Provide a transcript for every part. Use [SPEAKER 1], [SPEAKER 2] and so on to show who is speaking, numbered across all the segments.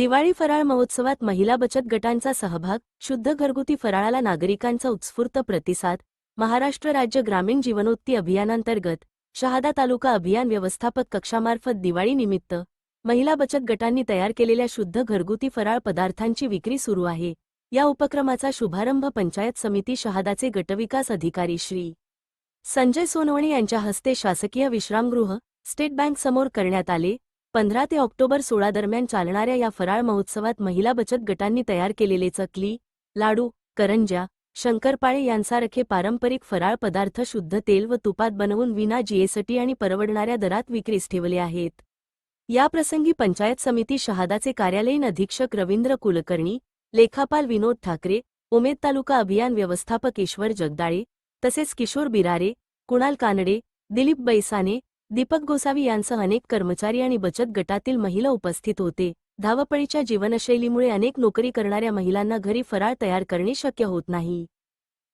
[SPEAKER 1] दिवाळी फराळ महोत्सवात महिला बचत गटांचा सहभाग शुद्ध घरगुती फराळाला नागरिकांचा उत्स्फूर्त प्रतिसाद महाराष्ट्र राज्य ग्रामीण जीवनोत्ती अभियानांतर्गत शहादा तालुका अभियान व्यवस्थापक कक्षामार्फत दिवाळीनिमित्त महिला बचत गटांनी तयार केलेल्या शुद्ध घरगुती फराळ पदार्थांची विक्री सुरू आहे. या उपक्रमाचा शुभारंभ पंचायत समिती शहादाचे गटविकास अधिकारी श्री संजय सोनवणे यांच्या हस्ते शासकीय विश्रामगृह स्टेट बँक समोर करण्यात आले. पंधरा ते ऑक्टोबर सोळा दरम्यान चालणाऱ्या या फराळ महोत्सवात महिला बचत गटांनी तयार केलेले चकली लाडू करंज्या शंकरपाळे यांसारखे पारंपरिक फराळ पदार्थ शुद्ध तेल व तुपात बनवून विना जीएसटी आणि परवडणाऱ्या दरात विक्रीस ठेवले आहेत. याप्रसंगी पंचायत समिती शहादाचे कार्यालयीन अधीक्षक रवींद्र कुलकर्णी लेखापाल विनोद ठाकरे उमेद तालुका अभियान व्यवस्थापक ईश्वर जगदाळे तसेच किशोर बिरारे कुणाल कानडे दिलीप बैसाने दीपक गोसावी यांसह अनेक कर्मचारी आणि बचत गटातील महिला उपस्थित होते. धावपळीच्या जीवनशैलीमुळे अनेक नोकरी करणाऱ्या महिलांना घरी फराळ तयार करणे शक्य होत नाही.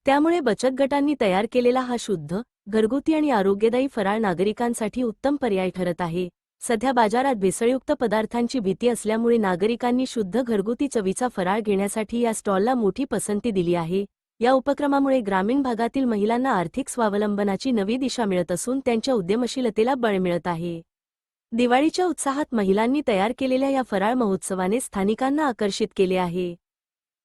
[SPEAKER 1] त्यामुळे बचत गटांनी तयार केलेला हा शुद्ध घरगुती आणि आरोग्यदायी फराळ नागरिकांसाठी उत्तम पर्याय ठरत आहे. सध्या बाजारात भेसळयुक्त पदार्थांची भीती असल्यामुळे नागरिकांनी शुद्ध घरगुती चवीचा फराळ घेण्यासाठी या स्टॉलला मोठी पसंती दिली आहे. या उपक्रमामुळे ग्रामीण भागातील महिलांना आर्थिक स्वावलंबनाची नवी दिशा मिळत असून त्यांच्या उद्यमशीलतेला बळ मिळत आहे. दिवाळीच्या उत्साहात महिलांनी तयार केलेल्या या फराळ महोत्सवाने स्थानिकांना आकर्षित केले आहे.